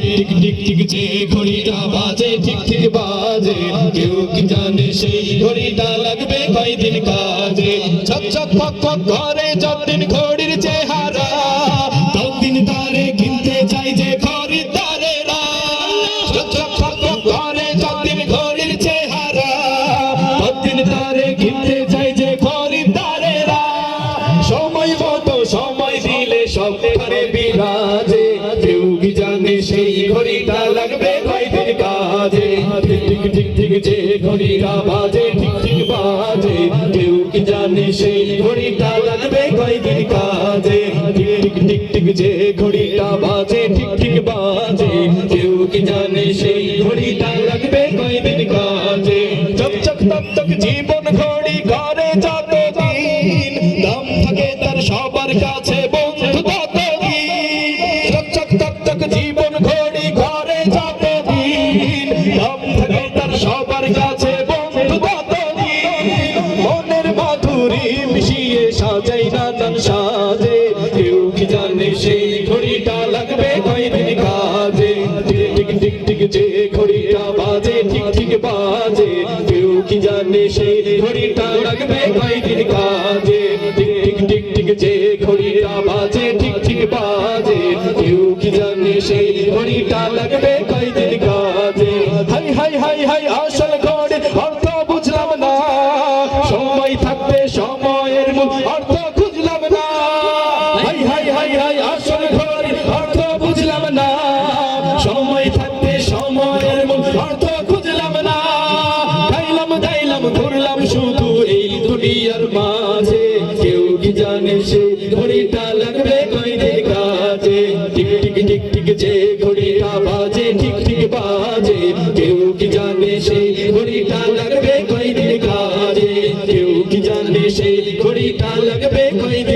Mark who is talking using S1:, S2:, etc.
S1: Tick tick tick যে ঘড়িটা বাজে, ঠিক ঠিক বাজে। কেউ কি জানে সেই ঘড়িটা লাগবে কয়দিন কাজে? ছক ছক ফক ফক ঘরে যতদিন ঘড়ির সেই ঘড়িটা লাগবে কয়দিন কাজে। ঠিক ঠিক ঠিক যে ঘড়িটা বাজে ঠিক ঠিক বাজে। কেউ কি জানে সেই ঘড়িটা লাগবে কয়দিন কাজে। ঠিক ঠিক ঠিক যে ঘড়িটা বাজে ঠিক ঠিক বাজে। কেউ কি জানে সেই ঘড়িটা লাগবে কয়দিন কাজে। চক চক তক তক জীবন ঘড়ি করে যত দিন দাম থাকে তার সবার কাছে। সেই ঘড়িটা লাগবে কয়দিন লাগবে কয়দিন কাজে? যে হাই হাই হাই হাই, আসল ঘড়ি, অর্থ বুঝলাম না। সময় থাকতে সময়ের অর্থ দুনিয়ার মাঝে, কেউ কি জানে সে ঘড়িটা লাগবে কয়দিন কাজে টিক টিক টিক টিক যে ঘড়িটা বাজে ঠিক ঠিক বাজে। কেউ কি জানে সে ঘড়িটা লাগবে কয়দিন কাজে কেউ কি জানে সে ঘড়িটা লাগবে কয়দিন